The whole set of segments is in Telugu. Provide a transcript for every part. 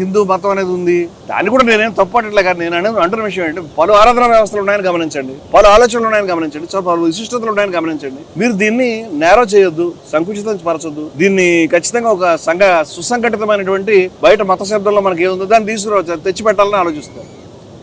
హిందూ మతం అనేది ఉంది. దాన్ని కూడా నేనేం తప్పట్లే కానీ నేను అనేది అంటున్న విషయం ఏంటి పలు ఆరాధన వ్యవస్థలు ఉన్నాయని గమనించండి. పలు ఆలోచనలు ఉన్నాయని గమనించండి. సో పలు విశిష్టతలు ఉన్నాయని గమనించండి. మీరు దీన్ని నేరో చేయొద్దు సంకుచితం పరచొద్దు. దీన్ని ఖచ్చితంగా ఒక సంఘ సుసంఘటితమైనటువంటి బయట మత శబ్దంలో మనకి ఏముందో దాన్ని తీసుకురావచ్చు తెచ్చి పెట్టాలని ఆలోచిస్తారు.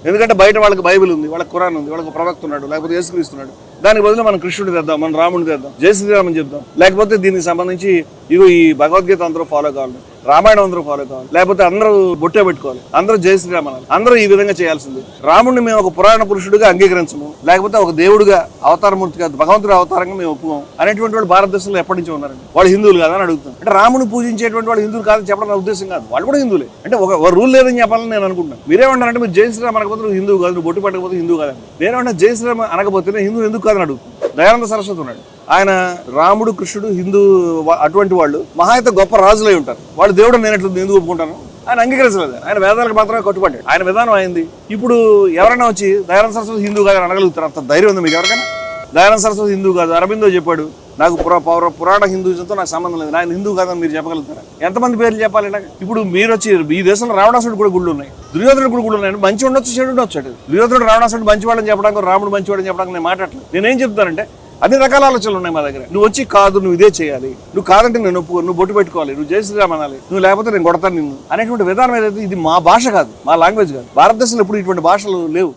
ఎందుకంటే బయట వాళ్ళకి బైబిల్ ఉంది వాళ్ళకి ఖురాన్ ఉంది వాళ్ళకి ప్రవక్త ఉన్నాడు లేకపోతే యేసుక్రీస్తున్నాడు దానికి బదులు మనం కృష్ణుడు తెద్దాం మనం రాముడు తెద్దాం జై శ్రీరామని చెప్దాం. లేకపోతే దీనికి సంబంధించి ఇగో ఈ భగవద్గీత అందరూ ఫాలో కావాలి రామాయణం అందరూ ఫాలో కావాలి లేకపోతే అందరూ బొట్టే పెట్టుకోవాలి అందరూ జయ శ్రీరామ్ అనాలి. అందరూ ఈ విధంగా చేయాల్సింది. రాముడిని మేము ఒక పురాణ పురుషుడిగా అంగీకరించము లేకపోతే ఒక దేవుడిగా అవతారమూర్తిగా భగవంతుడి అవతారంగా మేము ఒప్పుకోం అనేటువంటి వాళ్ళు భారతదేశంలో ఎప్పటి నుంచి ఉన్నారండి. వాళ్ళు హిందువులు కాదని అని అడుగుతాం అంటే రాముని పూజించేటువంటి వాళ్ళు హిందువులు కాదని చెప్పడం నా ఉద్దేశం కాదు. వాళ్ళు కూడా హిందువులే. అంటే ఒక రూల్ లేదని చెప్పాలని నేను అనుకుంటున్నాను. మీరేమంటారంటే మీరు జై శ్రీరామ్ అనకపోతే నువ్వు హిందువు కాదు నువ్వు బొట్టు పట్టకపోతే హిందువు కాదని. నేనేమంటే జై శ్రీరామ్ అనకపోతే హిందువు ఎందుకు కాదని దయానంద సరస్వతి ఉన్నాడు. ఆయన రాముడు కృష్ణుడు హిందూ అటువంటి వాళ్ళు మహా అయితే గొప్ప రాజులై ఉంటారు. వాళ్ళు దేవుడు నేను ఎట్లా ఎందుకు ఒప్పుకుంటాను? ఆయన అంగీకరించలేదు. ఆయన వేదాలకు మాత్రమే కట్టుబడ్డాడు. ఆయన విధానం అయింది. ఇప్పుడు ఎవరైనా వచ్చి దయానంద సరస్వతి హిందూ కాదని అనగలుగుతారు. అంత ధైర్యం ఉంది మీకు ఎవరికైనా? దయానంద సరస్వతి హిందూ కాదు అరబిందో చెప్పాడు. నాకు పురా పౌర పురాణ హిందూజంతో నాకు సంబంధం లేదు. ఆయన హిందూ కాదని మీరు చెప్పగలుగుతారా? ఎంతమంది పేర్లు చెప్పాలి నాకు? ఇప్పుడు మీరు వచ్చి ఈ దేశంలో రావణాసుడు కూడా గుళ్ళు ఉన్నాయి. దుర్యోధనుడు కూడా గుళ్ళు ఉన్నాయి. మంచి ఉండొచ్చు చెడు ఉండొచ్చు దుర్యోధనుడు రావణాసుడు మంచివాడని చెప్పడానికి రాముడు మంచివాడని చెప్పడానికి నేను మాట్లాడలేదు నేనేం చెప్తానంటే అన్ని రకాల ఆలోచనలు ఉన్నాయి మా దగ్గర. నువ్వు వచ్చి కాదు నువ్వు ఇదే చేయాలి. నువ్వు కాదంటే నేను ఒప్పుకో నువ్వు బొట్టు పెట్టుకోవాలి. నువ్వు జై శ్రీరామ్ అనాలి. నువ్వు లేకపోతే నేను కొడతాను నిన్ను అనేటువంటి విధానం ఏదైతే ఇది మా భాష కాదు మా లాంగ్వేజ్ కాదు. భారతదేశంలో ఇప్పుడు ఇటువంటి భాషలు లేవు.